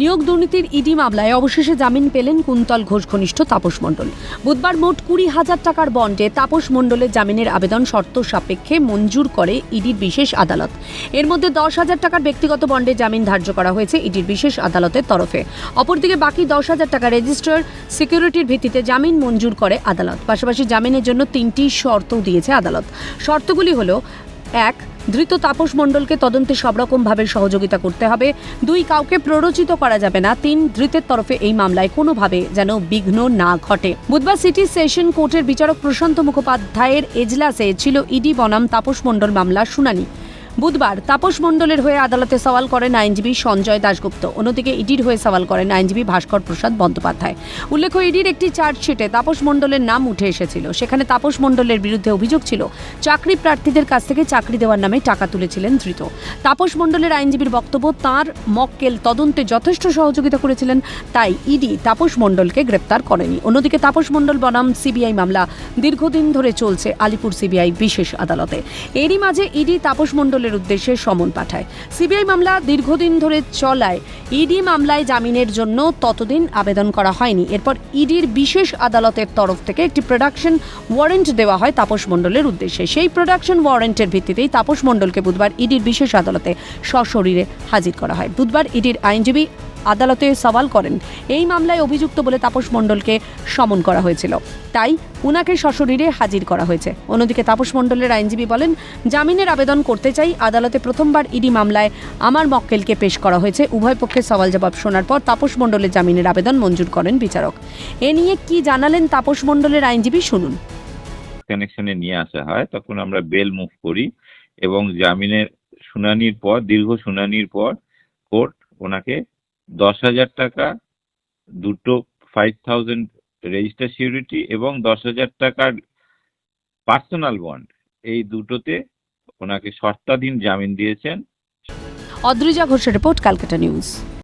নিয়োগ দুর্নীতির ইডি মামলায় অবশেষে জামিন পেলেন কুন্তল ঘোষ ঘনিষ্ঠ তাপস মণ্ডল। বুধবার মোট কুড়ি হাজার টাকার বন্ডে তাপস মণ্ডলের জামিনের আবেদন শর্ত সাপেক্ষে মঞ্জুর করে ইডির বিশেষ আদালত। এর মধ্যে দশ হাজার টাকার ব্যক্তিগত বন্ডে জামিন ধার্য করা হয়েছে ইডির বিশেষ আদালতের তরফে। অপরদিকে বাকি দশ হাজার টাকা রেজিস্টার সিকিউরিটির ভিত্তিতে জামিন মঞ্জুর করে আদালত। পাশাপাশি জামিনের জন্য তিনটি শর্তও দিয়েছে আদালত। শর্তগুলি হলো, এক ধৃত তাপস মণ্ডলকে তদন্তে সব রকমভাবে সহযোগিতা করতে হবে। দুই কাউকে প্ররোচিত করা যাবে না। তিন, ধৃতের তরফে এই মামলায় কোনোভাবে যেন বিঘ্ন না ঘটে। বুধবার সিটি সেশন কোর্টের বিচারক প্রশান্ত মুখোপাধ্যায়ের এজলাসে ছিল ইডি বনাম তাপস মণ্ডল মামলার শুনানি। বুধবার তাপস মণ্ডলের হয়ে আদালতে সওয়াল করেন আইনজীবী সঞ্জয় দাশগুপ্ত। অন্যদিকে ইডির হয়ে সওয়াল করেন আইনজীবী ভাস্কর প্রসাদ বন্দ্যোপাধ্যায়। উল্লেখ্য, ইডির একটি চার্জশিটে তাপস মণ্ডলের নাম উঠে এসেছিল। সেখানে তাপস মণ্ডলের বিরুদ্ধে অভিযোগ ছিল, চাকরি প্রার্থীদের কাছ থেকে চাকরি দেওয়ার নামে টাকা তুলেছিলেন ধৃত। তাপস মণ্ডলের আইনজীবীর বক্তব্য, তার মক্কেল তদন্তে যথেষ্ট সহযোগিতা করেছিলেন, তাই ইডি তাপস মণ্ডলকে গ্রেপ্তার করেনি। অন্যদিকে তাপস মণ্ডল বনাম সিবিআই মামলা। দীর্ঘদিন ধরে চলছে আলিপুর সিবিআই বিশেষ আদালতে। এরই মাঝে ইডি তাপস মণ্ডলের উদ্দেশ্যে সমন পাঠায়। সিবিআই মামলা দীর্ঘদিন ধরে চলায়। ইডি মামলায় জামিনের জন্য ততদিন আবেদন করা হয়নি। এরপর ইডির বিশেষ আদালতের তরফ থেকে একটি প্রোডাকশন ওয়ারেন্ট দেওয়া হয় তাপস মণ্ডলের উদ্দেশ্যে। সেই প্রোডাকশন ওয়ারেন্টের ভিত্তিতেই তাপস মণ্ডলকে বুধবার ইডির বিশেষ আদালতে সশরীরে হাজির করা হয়। বুধবার ইডির আইনজীবী আদালতে সওয়াল করেন। এই মামলায় অভিযুক্ত বলে তাপস মণ্ডলকে সমন করা হয়েছিল। তাই উনাকে সশরীরে হাজির করা হয়েছে। অন্যদিকে তাপস মণ্ডলের আইনজীবী বলেন, জামিনের আবেদন করতে চাই, আদালতে প্রথমবার ইডি মামলায় আমার মক্কেলকে পেশ করা হয়েছে। উভয় পক্ষের সওয়াল জবাব শোনার পর তাপস মণ্ডলের জামিনের আবেদন মঞ্জুর করেন বিচারক। এ নিয়ে কি জানালেন তাপস মণ্ডলের আইনজীবী? শুনুন। কানেকশনে নিয়ে আসা হয়, তখন আমরা বেল মুভ করি এবং জামিনের শুনানির পর, দীর্ঘ শুনানির পর কোর্ট ওনাকে দশ হাজার টাকা, দুটো ফাইভ থাউজেন্ড রেজিস্টার সিউরিটি এবং দশ হাজার টাকার পার্সোনাল বন্ড এই দুটোতে ওনাকে শর্তাধীন জামিন দিয়েছেন। অদ্রিজা ঘোষের রিপোর্ট ক্যালকাটা নিউজ।